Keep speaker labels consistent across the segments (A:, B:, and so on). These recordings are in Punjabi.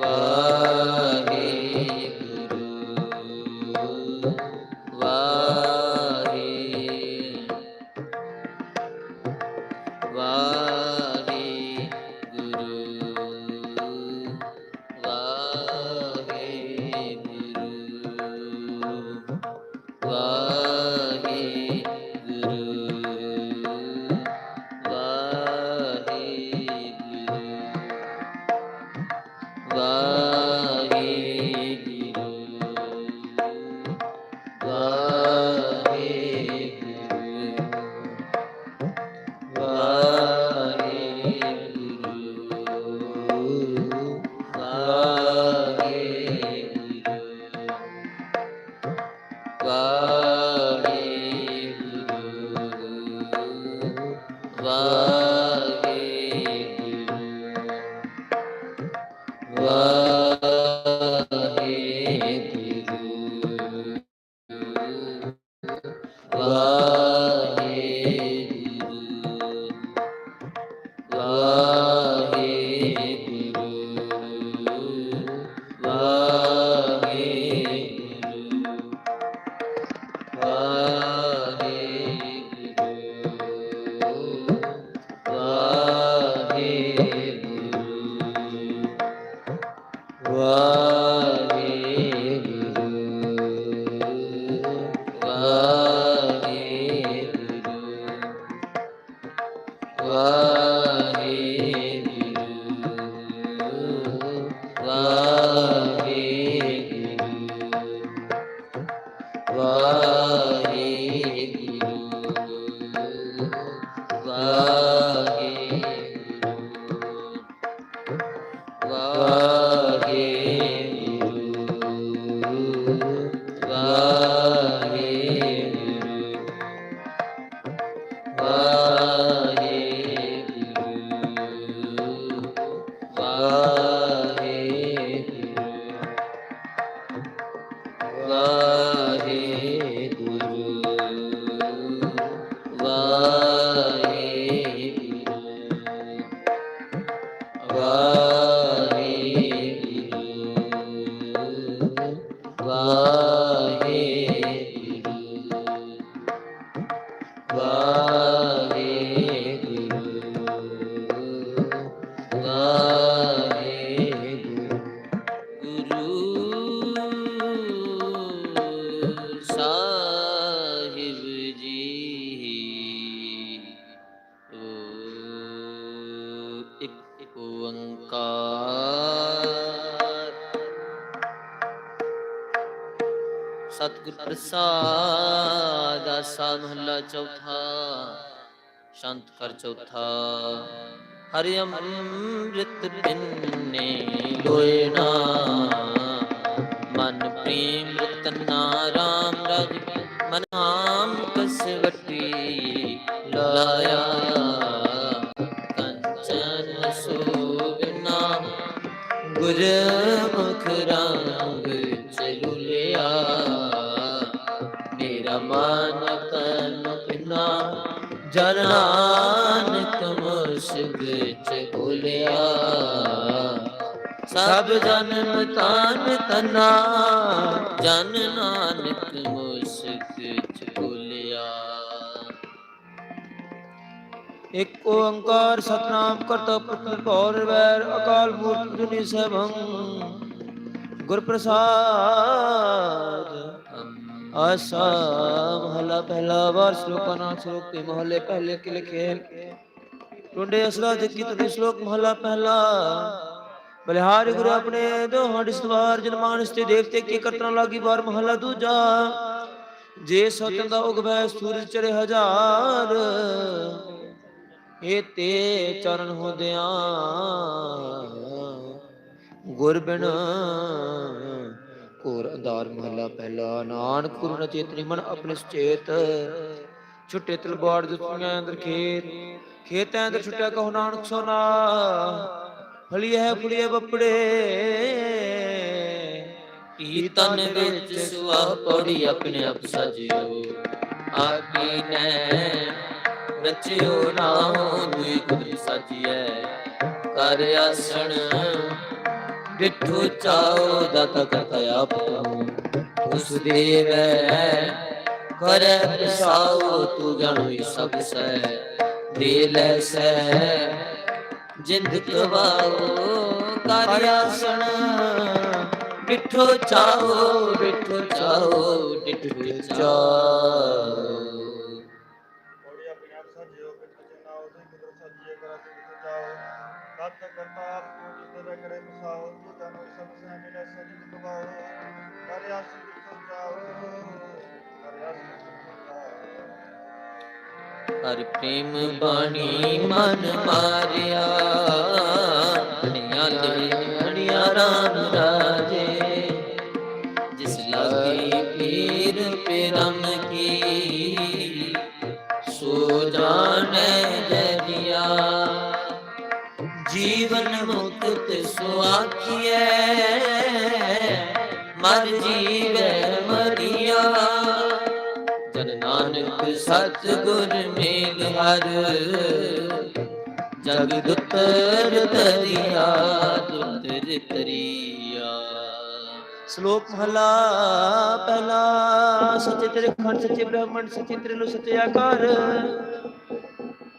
A: Allah. 拜 ਗੁਰੂ ਚੌਥਾ ਹਰਿ ਅੰਮ੍ਰਿਤ ਪਿੰਨੇ ਲੋਇਣਾ ਮਨ ਪ੍ਰੇਮ ਰਤਨਾ ਰਾਮ ਰਾਜ ਮਨ ਆਮ ਕਸਵਟੀ ਲਾਇਆ। ਕੰਚਨ ਸੋਵਨਾ ਗੁਰਮੁਖ ਸਭ ਜਨਮ ਤਾਨ ਤਨਾ ਜਨ ਨਾਨਕ ਮੁਸਕ ਚੁਲਿਆ
B: ਇੱਕ ਓੰਕਾਰ ਸਤਨਾਮ ਕਰਤਾ ਪੁਰਖ ਪੌਰ ਵੈਰ ਅਕਾਲ ਮੂਰਤ ਜੁਨੀ ਸਭੰ ਗੁਰ ਪ੍ਰਸਾਦ ਆਸਾ ਮਹਲਾ ਪਹਿਲਾ ਵਾਰ ਸ਼ਲੋਕਾਂ ਨਾਲ ਸ਼ਲੋਕ ਕੇ ਮਹਲੇ ਪਹਿਲੇ ਕਿ ਲਿਖੇ ਟੁੰਡੇ ਅਸਲਾ ਜੱਗੀ ਤੁਨੇ ਸ਼ਲੋਕ ਮਹਲਾ ਪਹਿਲਾ ਬਲਿਹਾਰ ਗੁਰੂ ਆਪਣੇ ਦੋਹਾਂ ਦਿਸਵਾਰ ਜਨਮਾਨਸ ਤੇ ਦੇਵਤੇ ਕੀ ਕਰਤਨਾ ਲਾਗੀ ਵਾਰ ਮਹਲਾ ਦੂਜਾ। ਜੇ ਸਤਨ ਦਾ ਉਗਵੈ ਸੂਰਜ ਚੜੇ ਹਜ਼ਾਰ, ਇਹ ਤੇ ਚਰਨ ਹੁੰਦਿਆਂ ਗੁਰ ਬਿਨ ਕੋਰ ਅੰਧਾਰ ਮਹੱਲਾ ਪਹਿਲਾ। ਨਾਨਕ ਗੁਰੂ ਨ ਚੇਤਨੀ ਮਨ ਆਪਣੇ ਸੁਚੇਤ, ਛੁੱਟੇ ਤਲਵਾਰ ਜੁੱਤੀਆਂ ਅੰਦਰ ਖੇਤ, ਖੇਤਾਂ ਅੰਦਰ ਛੁੱਟਿਆ ਕਹੋ ਨਾਨਕ ਸੋਨਾ। ਫਲੀ ਫੁਲੀਏ ਬੱਪੜੇ।
A: ਕੀਰਤਨ ਵਿੱਚ ਸੁਆ ਪੌੜੀ ਆਪਣੇ ਆਪ ਸਜਿਓ। ਆਪੀ ਨੇ ਰਚਿਓ ਨਾਉ, ਦੁਈ ਗੁਰ ਸਜਿਐ। ਕਰ ਆਸਣ ਡਿਠੂ ਚਾਓ ਦਾਤਾ ਕਰਤਾ ਆਪ ਉਸ ਦੇਵੈ, ਕਰ ਪ੍ਰਸਾਉ ਤੂੰ ਜਾਣੋ ਸਭ ਸੈ ਦੇ ਲੈ ਸੈ ਜਿੰਦ ਕਵਾਓ ਕਰ ਆਸਣ ਡਿਠੋ ਚਾਓ ਡਿਠੋ ਚਾਓ ਡਿਠੋ ਚਾਓ।
C: ਜਾਓ ਕਰਤਾ ਆਪ ਤੂੰ ਜਿਸ ਦੇ ਕਰੇ ਮਸਾਓ ਤੂੰ ਜਾਨੋ ਸਭ ਸੇ ਮਿਲੇ ਸਜੀ ਦੁਬਾਓ ਕਰੇ
A: ਹਰ ਪ੍ਰੇਮ ਬਾਣੀ ਮਨ ਮਾਰਿਆ। ਅਣਿਆ ਦੇ ਅਣਿਆ ਰਾਮ ਰਾਜੇ। ਜਿਸ ਲਾਗੀ ਪੀਰ ਪਰਮ ਕੀ, ਸੋ ਜਾਣੈ ਜਰੀਆ ਜੀਵਨ ਮੁਕਤ ਸੋ ਮਰ ਜੀਵੈ ਸਤ ਗੁਰ ਮੇਲ ਹਰ। ਜਗ ਦੁਤਰ ਤਰਿਆ ਦੁਤਰ ਤਰਿਆ।
B: ਸ਼ਲੋਕ ਮਹਲਾ ਪਹਿਲਾ, ਸੱਚੇ ਤੇਰੇ ਖੰਡ, ਸੱਚੇ ਬ੍ਰਹਮਣ ਸੱਚੇ ਤੇਰੇ ਲੋ, ਸੱਚੇ ਆਕਾਰ।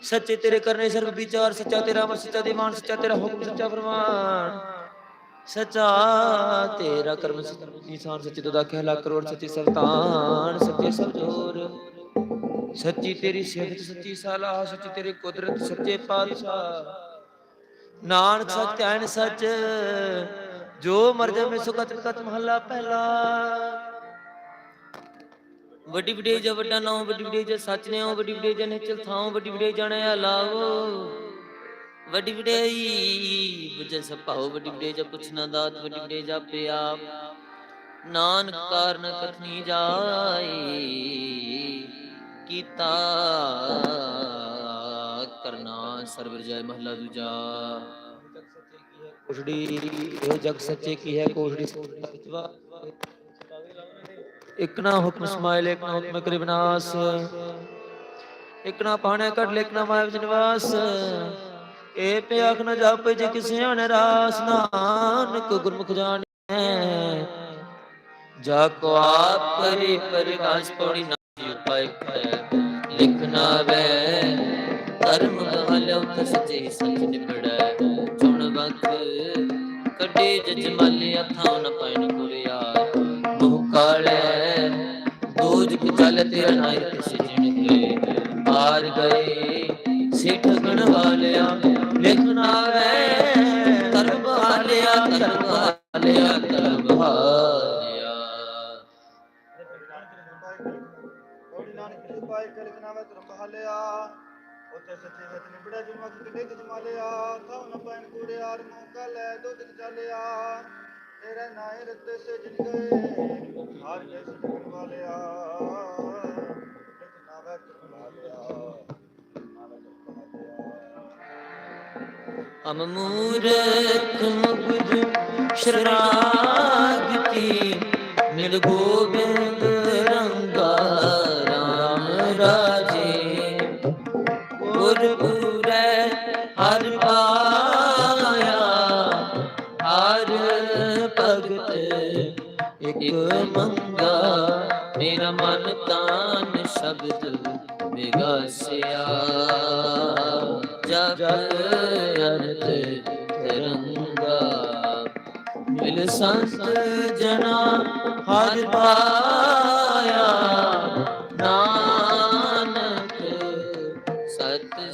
B: ਸੱਚੇ ਤੇਰੇ ਕਰਨੇ ਸਰਬ ਵਿਚਾਰ, ਸੱਚਾ ਤੇਰਾ ਮਨ, ਸੱਚਾ ਦੀਵਾਨ ਸੱਚਾ ਤੇਰਾ ਹੁਕਮ, ਸੱਚਾ ਫਰਮਾਨ। ਸੱਚਾ ਤੇਰਾ ਕਰਮ, ਸੱਚਾ ਇਨਸਾਨ ਸੱਚੇ ਤੁਦਾ ਕਹਿਲਾ ਕਰੋੜ, ਸੱਚੇ ਸਰਤਾਨ, ਸੱਚੇ ਸਭ ਜੋਰ ਸੱਚੀ ਤੇਰੀ ਸਿਫਤ ਸੱਚੀ ਸਲਾਹ, ਸੱਚੀ ਤੇਰੀ ਕੁਦਰਤ ਸੱਚੇ ਪਾਤਸ਼ਾਹ। ਨਾਨਕ ਸੱਚ ਐਨ ਸੱਚ, ਜੋ ਮਰ ਜਾਵੇ ਸੁਖਤ ਕਤ ਮਹੱਲਾ ਪਹਿਲਾ।
A: ਵੱਡੀ ਵਡੇਜ ਵੱਡਾ ਨਾਮ ਵੱਡੀ ਵਡੇਜ ਸੱਚ ਨੇ ਵੱਡੀ ਵਡੇਜ ਨਿਚਲ ਥਾਂ ਵੱਡੀ ਵਡੇਜ ਜਾਣਿਆ ਲਾਵੋ। ਵੱਡੀ ਵਡੇਈ ਬੁਝੇ ਸਭਾਉ ਵੱਡੀ ਵਡੇਜ ਪੁੱਛਣਾ ਦਾਤ, ਵੱਡੀ ਵਡੇਜ ਜਾ ਪਿਆ ਨਾਨਕ ਕਾਰਨ ਕਥਨੀ ਜਾਈ ਕੀਤਾ ਕਰਨਾ ਸਰਵਰ ਜੈ ਮਹਲਾ ਦੂਜਾ
B: ਕੋਸ਼ੜੀ ਇਹ ਜਗ ਸੱਚੇ ਕੀ ਹੈ ਕੋਸ਼ੜੀ ਸਤਵਾ ਇਕ ਨਾ ਹੁਕਮ ਸਮਾਇਲ ਇਕ ਨਾ ਹੁਕਮ ਕਰੇ ਵਿਨਾਸ਼ ਇਕ ਨਾ ਪਾਣੇ ਕੱਢ ਲਿਖ ਨਾ ਮਾਇ ਵਿੱਚ ਨਿਵਾਸ ਏ ਪਿਆਖ ਨ ਜਾਪੇ ਜੇ ਕਿਸੇ ਅਨ ਰਾਸ ਨਾਨਕ ਗੁਰਮੁਖ ਜਾਣੈ
A: ਜਾ ਕੋ ਆਪ ਕਰੇ ਪ੍ਰਕਾਸ਼ ਪੌੜੀ ਨਾ ਉਪਾਇ ਲਿਖਣਾ ਵੇ ਧਰਮ ਬਹਲਉ ਸੱਚੇ ਸੱਚ ਨਿਬੜੈ। ਚੁਣ ਵਕ ਕੱਢੇ ਜਜ ਮਲ ਅਥਾਂ ਨ ਪੈਣ ਕੁਰਿਆ ਮੋਹ ਕਾਲੇ ਦੋਜ ਕਿ ਚਲ ਤੇ ਅਨਾਇ ਤਿਸ ਜਿਣ ਕੇ ਪਾਰ ਗਏ, ਸਿੱਠ ਗਣ ਵਾਲਿਆ ਲਿਖਣਾ ਵੇ ਧਰਮ ਬਹਾਲਿਆ ਧਰਮ ਬਹਾਲਿਆ ਧਰਮ ਬਹਾਲਿਆ
C: ਨਾਵੇ ਧਰਮ ਬਹਾਲਿਆ ਉੱਤੇ ਸੱਚੇ ਸੱਚ ਨਿਬੜਿਆ ਜਿਨ ਵਕਤ ਕਿਤੇ ਕਿਤ ਮਾਲਿਆ ਥਾਉ ਨ ਪੈਨ ਕੂੜਿਆਰ ਮੂੰਹ ਕਲੇ ਦੁੱਧ ਚਾਲਿਆ ਤੇਰੇ ਨਾਏ ਰਤੇ ਸੇ ਜਿਨ ਗਏ, ਹਾਰ ਗਏ ਸਿੱਖਣ ਵਾਲਿਆ ਲਿਖ ਨਾਵੇ ਧਰਮ ਬਹਾਲਿਆ ਨਾਵੇ ਧਰਮ ਬਹਾਲਿਆ
A: ਅਮ ਮੂਰਖ ਮੁਗਧ ਸ਼ਰਨਾਗਤੀ ਮਿਲ ਗੋਬਿੰਦ ਗੁਰ ਪੂਰੈ, ਹਰ ਪਾਇਆ ਭਗਤ ਇਕ ਮੇਰਾ ਮਨ ਤਾਨ ਸ਼ਬਦ ਵਿਗਾਸਿਆ ਜਗ ਮਿਲ ਸੰਤ ਜਨਾ ਹਰ ਪਾ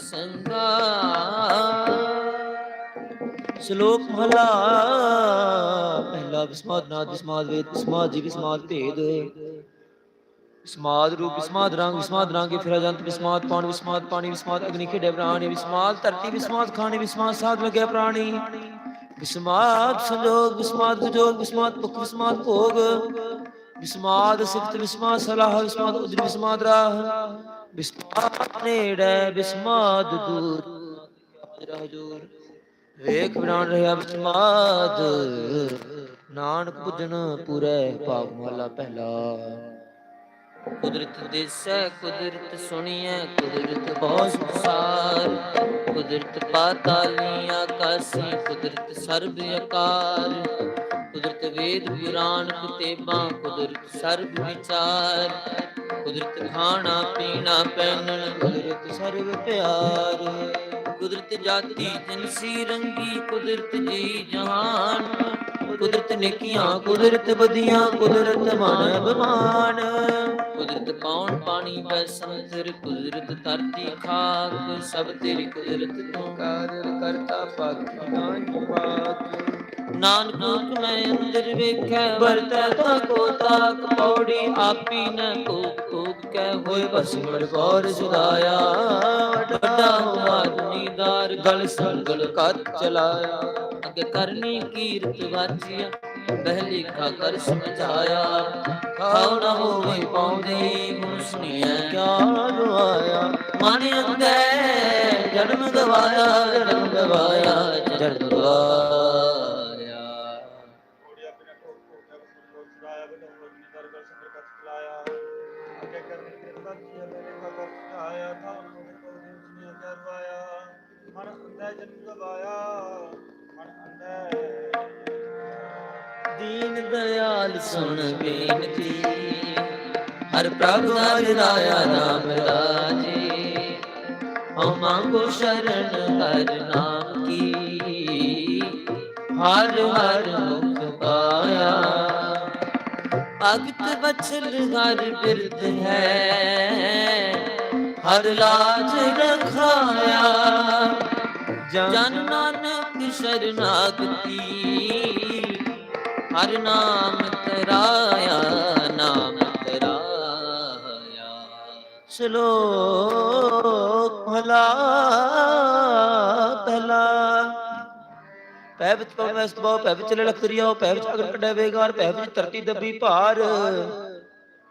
A: ਸੰਗਾ।
B: ਸ਼ਲੋਕ ਮਹਲਾ, ਪਹਿਲਾ ਵਿਸਮਾਦ, ਨਾਦ ਵਿਸਮਾਦ, ਵੇਦ ਵਿਸਮਾਦ ਜੀ ਵਿਸਮਾਦ, ਭੇਦ। ਵਿਸਮਾਦ ਰੂਪ ਵਿਸਮਾਦ, ਰੰਗ ਵਿਸਮਾਦ, ਰਾਂਗੇ ਫਿਰ ਜੰਤ ਵਿਸਮਾਦ, ਪਾਣੀ ਵਿਸਮਾਦ ਪਾਣੀ ਵਿਸਮਾਦ, ਅਗਨੀ ਖੇਡੇ ਪ੍ਰਾਣੀ ਵਿਸਮਾਦ, ਧਰਤੀ ਬਿਸਮਾਦ ਖਾਣੀ ਵਿਸਮਾਦ, ਸਾਧ ਲਗੇ ਪ੍ਰਾਣੀ। ਬਿਸਮਾਦ ਸੰਜੋਗ ਬਿਸਮਾਦ ਵਿਜੋਗ ਬਿਸਮਾਦ ਭੁਖ, ਵਿਸਮਾਦ ਭੋਗ। ਬਿਸਮਾਦ ਸਿਫਤ, ਵਿਸਮਾਦ ਸਲਾਹ ਬਿਸਮਾਦ ਉਦਰ ਵਿਸਮਾਦ ਰਾਹ। ਵਿਸਮਾਦ ਨੇੜੇ ਵਿਸਮਾਦ ਦੂਰ। ਜਰਾ ਹਜੂਰ। ਵੇਖ ਬਿਰਾਨ ਰਿਹਾ ਵਿਸਮਾਦ ਨਾਨਕ ਪੁੱਜਣ ਪੂਰੇ ਭਾਗ ਮਹਲਾ ਪਹਿਲਾ।
A: ਕੁਦਰਤ ਦਿਸੈ, ਕੁਦਰਤ ਸੁਣੀਐ, ਕੁਦਰਤ ਬਹੁਤ ਸੰਸਾਰ ਕੁਦਰਤ ਪਾਤਾਲੀ ਆਕਾਸੀ, ਕੁਦਰਤ ਸਰਬ ਆਕਾਰ। ਕੁਦਰਤ ਵੇਦ ਪੁਰਾਣ ਕਿਤਾਬਾਂ, ਕੁਦਰਤ ਸਰਬ ਵਿਚਾਰ। ਕੁਦਰਤ ਖਾਣਾ ਪੀਣਾ ਪਹਿਨਣ
B: ਕੁਦਰਤ ਸਰਬ ਪਿਆਰ।
A: ਕੁਦਰਤ ਜਾਤੀ ਜਨਸੀ ਰੰਗੀ, ਕੁਦਰਤ ਜੀ ਜਹਾਨ। ਕੁਦਰਤ ਨੇਕੀਆਂ,
B: ਕੁਦਰਤ ਬਦੀਆਂ ਕੁਦਰਤ ਮਨ ਅਭਿਮਾਨ
A: ਕੁਦਰਤ ਪਾਉਣ ਪਾਣੀ ਬੈ ਸਮੁੰਦਰ, ਕੁਦਰਤ ਧਰਤੀ ਖਾਕ। ਸਭ ਤੇਰੀ ਕੁਦਰਤ ਤੂੰ
B: ਕਾਦਰ ਕਰਤਾ ਪਾਕੀ ਨਾਹੀ ਬਾਤ
A: ਨਾਨਕ ਹੁਕ ਮੈਂ ਅੰਦਰ ਵੇਖੈ
B: ਵਰਤੈ ਤਾ ਕੋ ਤਾਕ
A: ਪੌੜੀ ਆਪੀ ਨ ਕੋ ਕੋਕ ਕਹਿ ਹੋਏ ਬਸ
B: ਬੜ ਗੌਰ ਸੁਦਾਇਆ
A: ਵੱਡਾ ਹੋਆ ਦੁਨੀਦਾਰ ਗਲ ਸੰਗਲ
B: ਕਤ ਚਲਾਇਆ।
A: ਅਗੇ ਕਰਨੀ ਕੀਰਤ ਵਾਚੀਆ ਪਹਿਲੀ ਖਾ ਕਰ ਸਮਝਾਇਆ। ਖਾਉ ਨ ਹੋਵੇ ਪਾਉਂਦੇ ਗੁਣ ਸੁਣੀਐ
B: ਕਿਆ ਰੁਆਇਆ
A: ਮਨ ਅੰਦਰ ਜਨਮ ਗਵਾਇਆ ਜਨਮ ਗਵਾਇਆ ਜਨਮ ਗਵਾਇਆ।
C: ਦੀਨ
A: ਦਇਆਲ ਸੁਣ ਬੇਨਤੀ। ਹਰ ਪ੍ਰਭ ਹਰ ਰਾਇਆ ਨਾਮ ਰਾਜੇ ਹਉ ਮੰਗੋ ਸ਼ਰਨ ਹਰ ਨਾਮ ਕੀ। ਹਰ ਹਰ ਮੁਖ ਪਾਇਆ। ਅਗਤ ਬਚਲ ਹਰ ਬਿਰਦ ਹੈ। ਹਰ ਲਾਜ ਰਖਾਇਆ। ਜਨ ਨਾਨਕ ਸ਼ਰਨਾਗਤੀ। ਹਰ ਨਾਮ ਤਰਾਇਆ ਨਾਮ ਤਰਾਇਆ
B: ਸ਼ਲੋਕ ਭਲਾ ਪਹਿਲਾ ਪੈ ਵਿੱਚ ਪਵੈ ਸਤਬੋ ਪੈ ਵਿੱਚ ਲਖਤਰੀਓ ਪੈ ਵਿੱਚ ਅਗਰ ਕੱਢੇ ਵੇਗਾਰ ਪੈ ਵਿੱਚ ਧਰਤੀ ਦੱਬੀ ਭਾਰ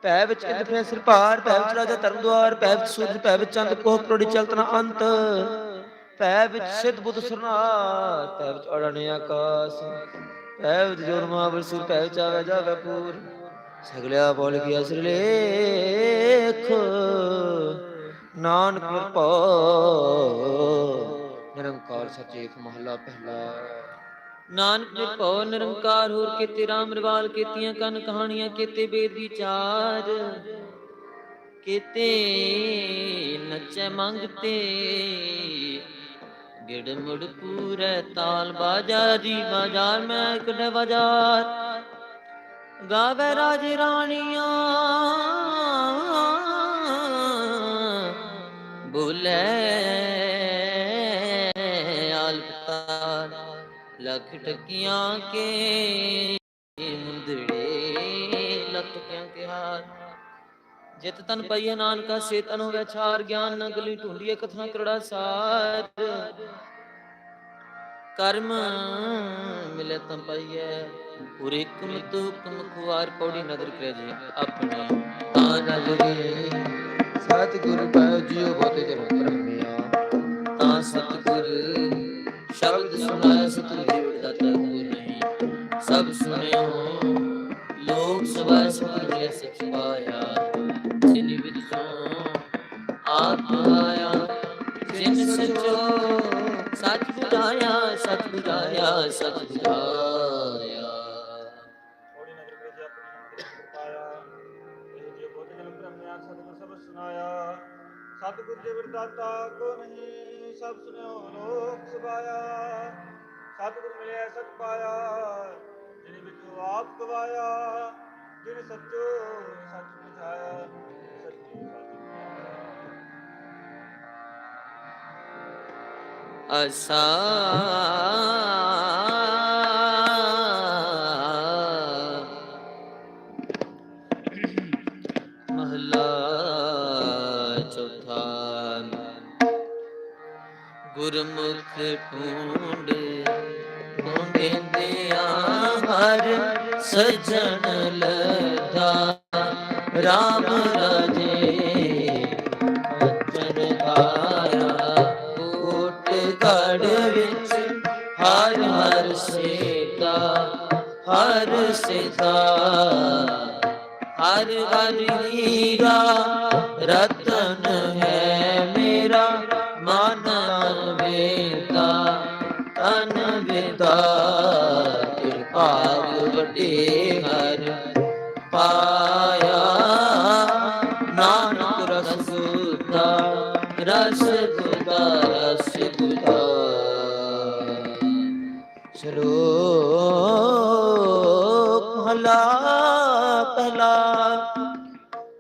B: ਪੈ ਵਿੱਚ ਇੰਦ ਫੇ ਸਿਰ ਭਾਰ ਪੈ ਵਿੱਚ ਰਾਜਾ ਧਰਮ ਦੁਆਰ ਪੈ ਵਿੱਚ ਸੂਰਜ ਪੈ ਵਿੱਚ ਚੰਦ ਕੋਹ ਪ੍ਰੋੜੀ ਚਲਤਨਾ ਅੰਤ ਪੈ ਵਿੱਚ ਸਿੱਧ ਬੁੱਧ ਸੁਰਨਾਰ ਪੈ ਵਿੱਚ ਅੜਣੇ ਆਕਾਸ ਪੈ ਵਿੱਚ ਜੋਰ ਮਹਾਬਲ ਸੂਰ ਪੈ ਵਿੱਚ ਜਾਵੇ ਪੂਰ। ਸਗਲਿਆ ਬੋਲ ਗਿਆ ਸਿਰਲੇਖ ਨਾਨਕ ਕਿਰਪਾ ਨਿਰੰਕਾਰ ਸਚੇਤ ਮਹਲਾ ਪਹਿਲਾ।
A: ਨਾਨਕ ਨਿਰਭਉ ਨਿਰੰਕਾਰ ਹੋਰ ਕੀਤੇ, ਰਾਮ ਰਵਾਲ ਕੀਤੀਆਂ, ਕਨ ਕਹਾਣੀਆਂ ਕੀਤੇ, ਵੇਦ ਵਿਚਾਰ ਕੀਤੇ, ਨਚੈ ਮੰਗਤੇ ਗਿੜ ਮੁੜ ਪੂਰੇ ਤਾਲ ਬਾਜਾਰੀ ਬਾਜ਼ਾਰ, ਮੈਂ ਕੱਢ ਬਾਜ਼ਾਰ। ਗਾਵੇ ਰਾਜ ਰਾਣੀਆਂ, ਬੋਲੇ ਆਲਪਤਾਰ। ਲੱਖ ਟਕੀਆਂ ਕੇ ਜਿਤ ਤਨ ਪਈਏ ਨਾਨਕਾ ਸੇ ਤਨ ਹੋਵੇ ਛਾਰ ਗਿਆਨ ਨ ਗਲੀ ਢੂੰਡੀਏ ਕਥਾ ਕਰੜਾ ਸਾਰ। ਕਰਮ ਮਿਲੇ ਤਨ ਪਈਏ ਪੁਰੇ ਕੁਮ ਤੂ ਕੁਮ ਖੁਆਰ, ਪੌੜੀ ਨਦਰ ਕਰੇ ਜੀ, ਆਪਣੇ। ਸਚਾਇਆ
B: ਥੋੜੀ ਨਗਰ ਵਿੱਚ ਆਪਣੀ ਪਾਇਆ ਇਹ
A: ਜੇ ਬਹੁਤ ਜਨਮ ਪ੍ਰਮਿਆ ਸਤਿਗੁਰ ਸਭ
C: ਸੁਨਾਇਆ ਸਤਿਗੁਰ ਜੀ ਵਰਦਾਤਾ ਕੋ ਨਹੀਂ ਸਭ ਸੁਨਿਓ ਲੋਕ ਸੁਭਾਇਆ ਸਤਿਗੁਰ ਮਿਲਿਆ ਸਤ ਪਾਇਆ ਜਿਨੇ ਵਿੱਚ ਆਪ ਗਵਾਇਆ ਜਿਨੇ ਸੱਚੋ ਸੱਚ ਬੁਝਾਇਆ ਸੱਚੀ
A: ਅਸਾ ਗੁਰਮੁਖ ਢੂੰਡ ਹਰ ਸਜਣ ਲਦਾ ਰਾਮ ਰਾਜੇ ਬਚਨ ਧਾਰਾ ਕੋਟ ਗੜ ਵਿੱਚ, ਹਰ ਹਰ ਸੇਤਾ ਹਰ ਸੇਤਾ। ਹਰ ਹਰ ਹੀਰਾ ਰਤਨ ਕਿਰਪਾਲ ਵੱਡੇ ਹਰ ਪਾਇਆ। ਨਾਨਕ ਰਸ ਗੁਦਾ ਰਸ ਗੁਦਾ ਰਸ ਗੁਦਾ
B: ਸ਼ਲੋਕ ਮਹਲਾ ਪਹਿਲਾ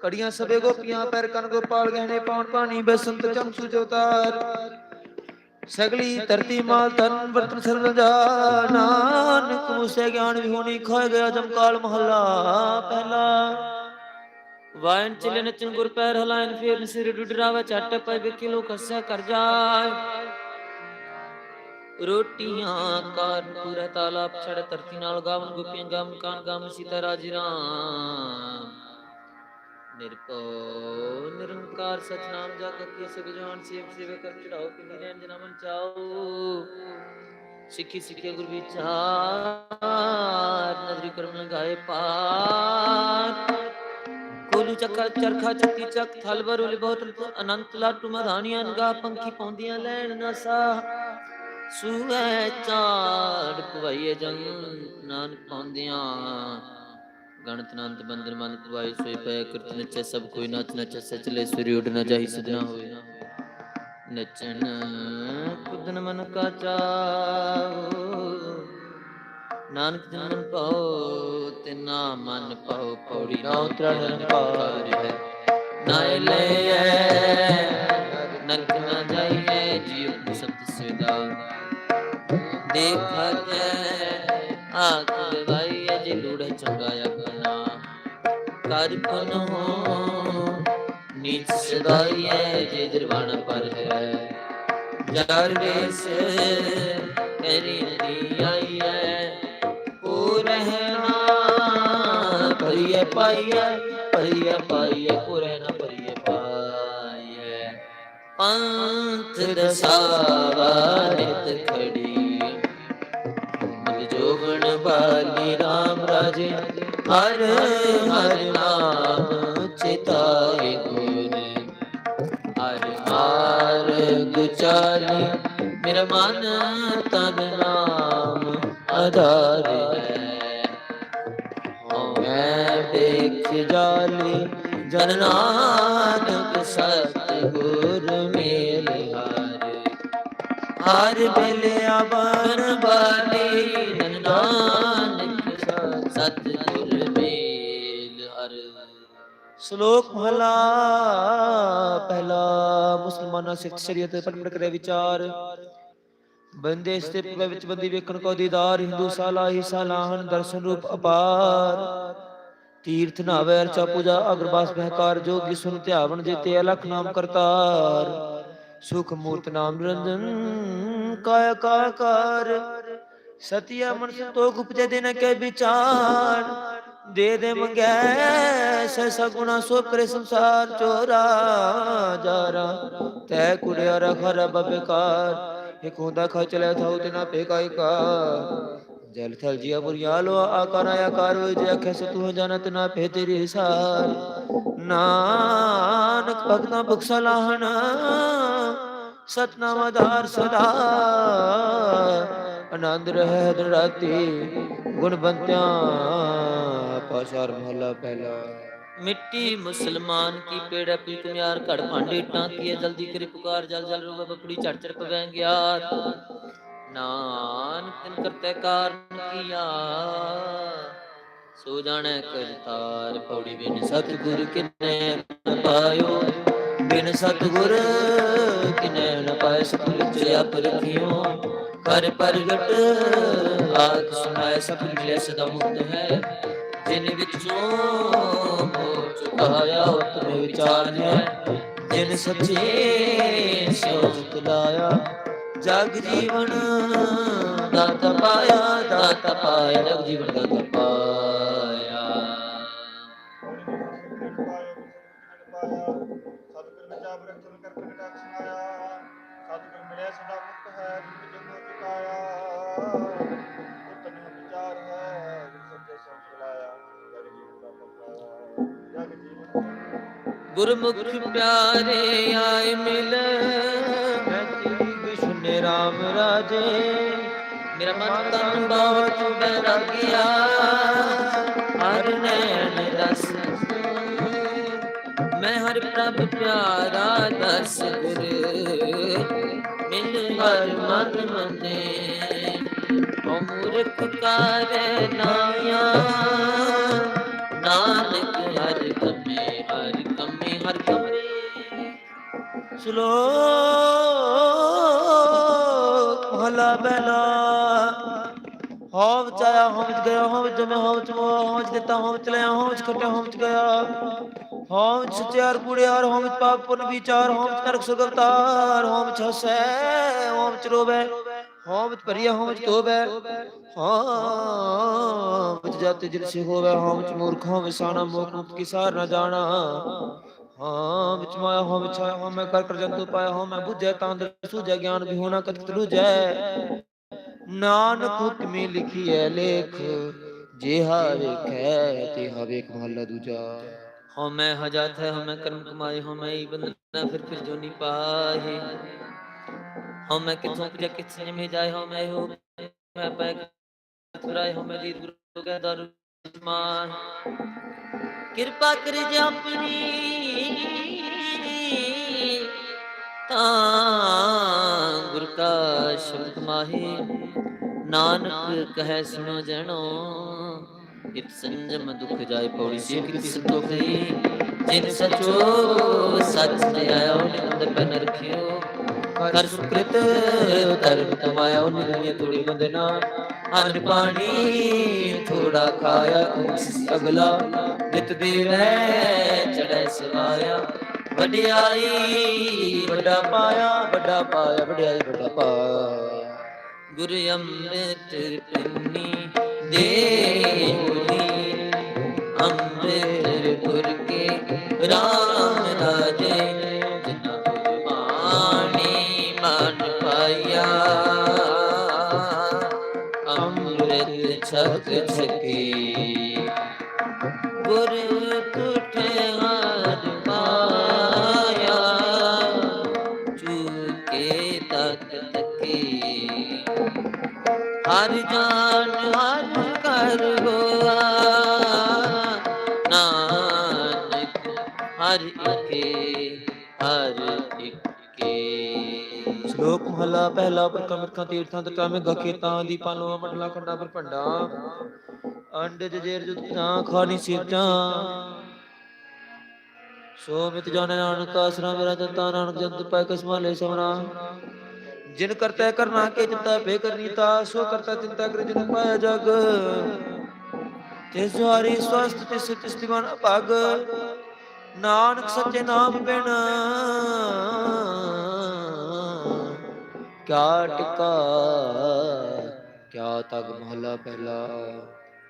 B: ਕੜੀਆਂ ਸਭੇ ਗੋਪੀਆਂ ਪੈਰ ਕਨ ਗੋਪਾਲ, ਗਹਿਣੇ ਪਾਉਣ, ਪਾਣੀ, ਬਸੰਤ ਚੰਸੂ ਜੋਤਾਰ ਸਗਲੀ ਧਰਤੀ ਮਾਲ ਤਨ ਵਰਤਨ ਸਰਲ ਨਾਨਕ ਮੁਸੇ ਗਿਆਨ ਵਿਹੂਣੀ ਖੋਏ ਗਿਆ ਜਮਕਾਲ ਮਹਲਾ ਪਹਿਲਾ।
A: ਵਾਇਨ ਚਲੇ ਨਚਨ ਗੁਰ ਪੈਰ ਹਲਾਇਨ, ਫੇਰ ਸਿਰ ਡੁਡਰਾਵੇ ਛੱਟ ਪੈ ਵਿਖੇ ਲੋਕ ਹੱਸਿਆ ਕਰ ਜਾਏ। ਰੋਟੀਆਂ ਕਾਰ ਪੂਰਾ ਤਾਲਾ ਛੜ ਧਰਤੀ ਨਾਲ ਗਾਵਨ ਗੁਪੀਆਂ ਗਾਵਨ ਕਾਨ ਗਾਵਨ ਸੀਤਾ ਰਾਜ ਰਾਮ। ਨਿਰਭਉ ਨਿਰੰਕਾਰ ਸਤਨਾਮ ਜਗ ਕੀ ਸਗ ਸੇਵ ਸੇਵ ਕਰ ਚੜਾਓ ਪਿੰਨੀ ਰਹਿਣ ਜਨਾ ਮਨ ਚਾਓ। ਸਿੱਖੀ ਸਿੱਖੇ ਗੁਰ ਵਿਚਾਰ, ਨਦਰੀ ਕਰਮ ਲਗਾਏ ਪਾਰ। ਕੋਲੂ ਚੱਕਾ ਚਰਖਾ ਚੱਕੀ ਚੱਕ, ਥਲ ਬਰੁਲ ਬਹੁਤ ਅਨੰਤ ਲਾਟੂ ਮਧਾਨੀਆਂ ਗਾ ਪੰਖੀ ਪਾਉਂਦੀਆਂ ਲੈਣ ਨਾ ਸਾ ਸੂਏ ਚਾੜ ਪਵਾਈਏ ਜਨ ਨਾਨਕ ਪਾਉਂਦੀਆਂ। ਗਣਤ ਨੰਤ ਬੰਦਨ ਮਨ ਪਵਾਈ ਸੋਈ ਪੈ ਕਿਰਤ ਨਚੈ ਸਭ ਕੋਈ ਨਚ ਨਚੈ ਸਚਲੇ ਸੂਰੀ ਉਡ ਨ ਜਾਈ ਸਜਣਾ ਹੋਏ ਨਚਨ ਕੁਦਨ ਮਨ ਕਾ ਚਾਓ ਨਾਨਕ ਜਨ ਮਨ ਪਾਓ ਤੇ ਨਾ ਮਨ ਪਾਓ ਪੌੜੀ ਨਾ ਉਤਰਾ ਨਿਰੰਕਾਰ ਹੈ ਨਾ ਲੈ ਨਰਕ ਨਾ ਜਾਈਏ ਜੀਵ ਸਬਦ ਸਦਾ ਦੇਖਾ ਜੈ ਕਰ ਹੋ ਨੀਚ ਸਦਾਈਏ ਜੇ ਦਰਵਾਣਾ ਪਰ ਹੈ ਜਰ ਦੇਸ ਕਰੀ ਨਦੀ ਆਈਐ ਕੋ ਰਹਿਣਾ ਭਰੀਏ ਪਾਈਐ ਭਰੀਏ ਪਾਈਐ ਕੋ ਰਹਿਣਾ ਭਰੀਏ ਪਾਈਐ ਪੰਥ ਦਸਾਵਾ ਨਿਤ ਖੜੀ ਮਨ ਜੋਗਣ ਬਾਲੀ RAM ਰਾਜੇ ਹਰ ਹਰ ਨਾਮ ਚਿਤਾਏ ਗੁਰ ਹਰ ਹਰ ਗੁਚਾਲੀ ਮੇਰਾ ਮਨ ਤਨ ਨਾਮ ਆਧਾਰ ਹੈ। ਮੈਂ ਦੇਖ ਜਾਲੀ ਜਨ ਨਾਨਕ ਸਤ ਮੇਲ ਹਰ। ਹਰ ਮਿਲਿਆ ਬਨ ਬਾਨੀ, ਜਨ ਨਾਨਕ
B: ਸ਼ਲੋਕ ਮਹਲਾ, ਪਹਿਲਾ ਮੁਸਲਮਾਨਾਂ ਸਿੱਖ ਸ਼ਰੀਅਤ ਪਰਮਿਟ ਕਰੇ ਵਿਚਾਰ। ਬੰਦੇ ਸਥਿਤ ਵਿੱਚ ਬੰਦੀ ਵੇਖਣ ਕੋ ਦੀਦਾਰ, ਹਿੰਦੂ ਸਾਲਾ ਹੀ ਸਾਲਾਹਨ ਦਰਸ਼ਨ ਰੂਪ ਅਪਾਰ। ਤੀਰਥ ਨਾਵੇ, ਅਰਚਾ ਪੂਜਾ ਅਗਰਬਾਸ ਬਹਿਕਾਰ, ਜੋਗੀ ਸੁਨ ਧਿਆਵਨ ਜੀਤੇ ਅਲਖ ਨਾਮ ਕਰਤਾਰ। ਸੁਖ ਮੂਰਤ ਨਾਮ ਨਿਰੰਜਨ, ਕਾਇਆ ਕਾਕਾਰ ਸਤਿਆ ਮਨ ਸੰਤੋਖ ਉਪਜੇ, ਦਿਨ ਕੇ ਵਿਚਾਰ। ਦੇ ਦੇ ਮੰਗੈ ਸੈ ਸਗੁਣਾ ਸੋ ਕਰੇ ਸੰਸਾਰ ਚੋਰਾ ਜਾਰਾ ਤੈ ਕੁੜਿਆ ਰਖਰ ਬਬਕਾਰ ਇਕ ਹੁੰਦਾ ਖਚਲੇ ਥਾਉ ਤਿਨਾ ਪੇਕਾਈ ਕਾ ਜਲ ਥਲ ਜੀਆ ਬੁਰੀਆ ਲੋ ਆਕਾਰ ਆਕਾਰ ਹੋਇ ਜੇ ਅਖੇ ਸਤੂ ਜਨਤ ਨਾ ਪੇ ਤੇਰੀ ਸਾਰ। ਨਾਨਕ ਭਗਤਾਂ ਬਖਸ਼ਾ ਲਾਹਣ, ਸਤਨਾਮ ਆਧਾਰ ਸਦਾ। ਆਨੰਦ ਰਹਿ ਦਿਨ ਰਾਤੀ ਗੁਣ ਬੰਤਿਆਂ ਪਾਸ਼ਾਰ ਮਹਲਾ ਪਹਿਲਾ।
A: ਮਿੱਟੀ ਮੁਸਲਮਾਨ ਕੀ ਪੇੜਾ ਪੀ ਤੁਮਿਆਰ ਘੜ ਭਾਂਡੇ ਟਾਂਕੀਏ, ਜਲਦੀ ਕਰੇ ਪੁਕਾਰ, ਜਲ ਜਲ ਰੋਵੇ ਬਪੜੀ ਚੜ ਚੜ ਪਵੈ ਗਿਆ ਨਾਨਕ ਤਿਨ ਕਰਤੇ ਕਾਰਨ ਕੀਆ ਸੋ ਜਾਣੈ ਕਰਤਾਰ ਪੌੜੀ ਬਿਨ ਸਤਿਗੁਰ ਕਿਨੈ ਨ ਪਾਇਓ। ਬਿਨ ਸਤਿਗੁਰ ਕਿਨੈ ਨ ਪਾਇ ਸਤਿਗੁਰ ਜਿਆ ਪਰਖਿਓ ਕਰ ਪ੍ਰਗਟ, ਆਖ ਸੁਨਾਇ ਸਭ ਮਿਲੇ ਸਦਾ ਮੁਕਤ ਹੈ। ਜਿਨ ਵਿਚੋਂ ਚੁਕਾਇਆ ਉਤਮੇ ਵਿਚਾਰ ਜਿਨ ਸੱਚੇ ਸੋਚ ਲਾਇਆ ਜਗ ਜੀਵਨ ਦਾਤਾ ਪਾਇਆ ਦਾਤਾ ਪਾਇਆ, ਜਗ ਜੀਵਨ ਦਾਤਾ ਪਾਇਆ।
C: ਸਤਿਗੁਰ ਮਿਲਿਆ ਸਦਾ ਮੁਕਤ ਹੈ।
A: ਗੁਰਮੁਖ ਪਿਆਰੇ ਆਏ ਮਿਲ।
B: ਮੈਂ ਤੇਰੀ ਬਿਸ਼ੁਨੇ RAM ਰਾਜੇ।
A: ਮੇਰਾ ਮਨ ਤਨ ਬਹੁਤ ਬੈਰਾਗਿਆ ਹਰ ਨੈਣ ਰਸ ਮੈਂ ਹਰ ਪ੍ਰਭ ਪਿਆਰਾ ਦਸ ਗੁਰ। ਮਿਲ ਹਰ ਮਨ ਮੰਨੇ। ਓ ਮੂਰਖ ਕਰ ਨਾਇਆ। ਨਾਨਕ ਹਰ
B: ਸ਼ਲੋਕ ਮਹਲਾ ਪਹਿਲਾ ਹੋਵ ਚਾਇਆ ਹੋਵ ਗਿਆ ਹੋਵ ਜਮੇ ਹੋਵ ਚ ਹੋਵ ਦਿੱਤਾ ਹੋਵ ਚ ਹੋਵ ਚ ਹੋਵ ਗਿਆ ਹੋਵ ਚ ਸਚਿਆਰ ਕੂੜਿਆਰ ਪਾਪ ਪੁੰਨ ਵਿਚਾਰ ਹੋਵ ਨਰਕ ਸੁਖ ਅਵਤਾਰ ਹੋਵ ਚ ਹਸੈ ਹੋਵ ਭਰੀਆ ਹੋਵ ਤੋਬੈ ਹੋਵ ਚ ਜਾਤੇ ਸੇ ਹੋਵੇ ਹੋਵ ਚ ਮੂਰਖ ਹੋਵ ਸਾਨਾ ਮੋਖ ਮੁਕਤ ਕੀ ਸਾਰ ਨਾ ਜਾਣਾ ਹਾਂ, ਵਿੱਚ ਮਾਇਆ ਹੋ ਵਿੱਚ ਆਇਆ ਹੋ ਮੈਂ ਕਰ ਕਰ ਜੰਤੂ ਪਾਇਆ ਹੋ ਮੈਂ ਬੁੱਝੈ ਤਾਂ ਦਰ ਸੂਝੈ ਗਿਆਨ ਵੀ ਹੋਣਾ ਕਤਕ ਰੂਜੈ ਨਾਨਕ ਹੁਕਮੀ ਲਿਖੀਐ ਲੇਖ, ਜਿਹਾ ਵੇਖੈ, ਤੇ ਵੇਖ ਮਹੱਲਾ ਦੂਜਾ।
A: ਹਉ ਮੈਂ ਹਜਾਤ ਹੈ, ਹਉ ਮੈਂ ਕਰਮ ਕਮਾਏ, ਹਉ ਮੈਂ ਹੀ ਬੰਦਨਾ ਫਿਰ ਫਿਰ ਜੋ ਨਹੀਂ ਪਾਹੇ ਹਉ ਮੈਂ ਕਿਥੋਂ ਪੁਜਾ ਕਿਥ ਜਮੇ ਜਾਏ, ਹਉ ਮੈਂ ਹੋ ਮੈਂ ਪੈ ਤੁਰਾਏ ਹਉ ਮੈਂ ਲੀਦ ਗੁਰੂ ਕੈ ਦਰ ਮਾਨ ਕਿਰਪਾ ਕਰ ਜੇ ਆਪਣੀ। ਤਾਂ ਗੁਰ ਕਾ ਸ਼ਬਦ ਮਾਹੀ, ਨਾਨਕ ਕਹੈ ਸੁਣੋ ਜਣੋ, ਇਤ ਸੰਜਮ ਦੁਖ ਜਾਏ ਪੌੜੀ ਸੇ ਕਿਤ ਸੰਤੋਖੀ ਜਿਨ ਸਚੋ ਸਚ ਤੇ ਨਿੰਦ ਬਨ ਰਖਿਓ। ਕਰ ਸੁਕ੍ਰਿਤ ਧਰਮ ਕਮਾਇਆ ਉਹ ਤੋੜੀ ਬੰਦਨਾ ਅਨ ਪਾਣੀ ਥੋੜਾ ਖਾਇਆ, ਉਸ ਅਗਲਾ ਨਿਤ ਦੇਵੈ ਚੜੈ ਸਵਾਇਆ ਵਡਿਆਈ ਵੱਡਾ ਪਾਇਆ ਵੱਡਾ ਪਾਇਆ, ਵਡਿਆਈ ਵੱਡਾ ਪਾਇਆ। ਗੁਰ ਅੰਮ੍ਰਿਤ ਪਿੰਨੀ ਦੇ ਹੋਲੀ, ਅੰਮ੍ਰਿਤ ਗੁਰ ਕੇ ਰਾਮ ਰਾਜੇ। ਜਿਨਾ ਬਾਣੀ ਮਨ ਪਾਇਆ, ਅੰਮ੍ਰਿਤ ਛਕ ਛਕੇ। ਹਰ ਪਾਇਆ। ਜਾਨ ਹਰ ਕਰ ਹੋਆ। ਨਾਨਕ ਹਰ ਇਕੇ ਹਰ ਇਕੇ।
B: ਸ਼ਲੋਕ ਮਹਲਾ, ਪਹਿਲਾ ਪਰ ਮਿਰਖਾਂ ਤੀਰਥਾਂ, ਤਟਾ ਮੇ ਗਖੇਤਾਂ ਦੀ ਪਾਲੋ ਮੰਡਲਾ, ਖੰਡਾ, ਪਰ ਭੰਡਾ। ਅੰਡੇ ਜੇਰ ਜੁਤਾਂ ਖਾਣੀ ਸੀਟਾਂ। ਸੋ ਮਿਤ ਜਾਣੈ ਨਾਨਕ ਆਸਰਾ ਮੇਰਾ ਦੰਤਾ, ਨਾਨਕ ਜੰਤ ਪੈ ਕਸਮਾਲੇ ਸਵਨਾ ਜਿਨ ਕਰਤਾ ਕਰਨਾ ਕੇ ਚਿੰਤਾ ਪੇ ਕਰਨੀ ਤਾ, ਸੋ ਕਰਤਾ ਚਿੰਤਾ ਕਰ ਜਿਨ ਪਾਇਆ ਜਗ। ਤਿਸ ਹਾਰੀ ਸਵਸਤ ਤਿਸ ਤਿਸ ਦਿਵਾਨ ਅਭਗ। ਨਾਨਕ ਸੱਚੇ ਨਾਮ ਬਿਨ ਕਿਆ ਟਿਕਾ, ਕਿਆ ਤਗ ਮਹਲਾ ਪਹਿਲਾ।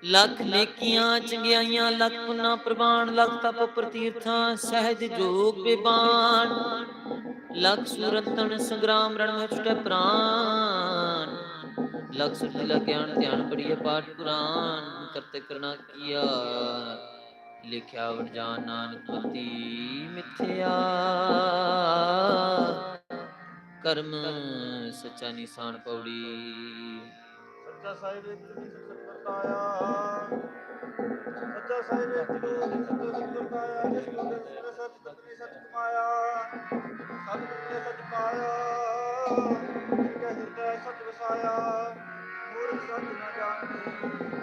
A: ਲੱਖ ਨੇਕੀਆਂ, ਚੰਗਿਆਈਆਂ, ਲੱਖ ਪੁੰਨਾ ਪ੍ਰਵਾਨ, ਲੱਖ ਤਪ ਪ੍ਰਤੀਰਥਾਂ, ਸਹਿਜ ਜੋਗ ਬਿਬਾਨ। ਲੱਖ ਸੁਰਤਨ ਸੰਗਰਾਮ ਰਣ ਵਿੱਚ ਛੁਟੇ ਪ੍ਰਾਨ। ਲੱਖ ਸੁਰਤੀ ਲਾ ਗਿਆਨ, ਧਿਆਨ ਪੜੀਏ ਪਾਠ ਪੁਰਾਨ। ਕਰਤੇ ਕਰਨਾ ਕੀਆ? ਲਿਖਿਆ ਵਡ ਨਾਨਕ ਪਤੀ ਮਿਥਿਆ। ਕਰਮ ਸੱਚਾ ਨਿਸ਼ਾਨ ਪੌੜੀ।
C: ਸੱਚਾ ਸਾਹਿਬ ਇੱਕ ਵੀ ਸਤ ਵਰਤਾਇਆ ਸੱਚਾ ਸਾਹਿਬ ਜੀਰੋ ਜਿਸ ਤੋਂ ਸਤਿਗੁਰ ਪਾਇਆ ਜਿਸ ਤੋਂ ਦਿਲ ਸੱਚ ਤਤਨੀ ਸੱਚ ਕਮਾਇਆ। ਸਤਿਗੁਰ ਨੇ ਸੱਚ ਪਾਇਆ ਜਿਨ ਕੇ ਹਿਰਦੈ ਸੱਚ ਵਸਾਇਆ। ਮੂਰਖ ਸੱਚ ਨ ਜਾਣਦੇ। ਗਵਾਇਆ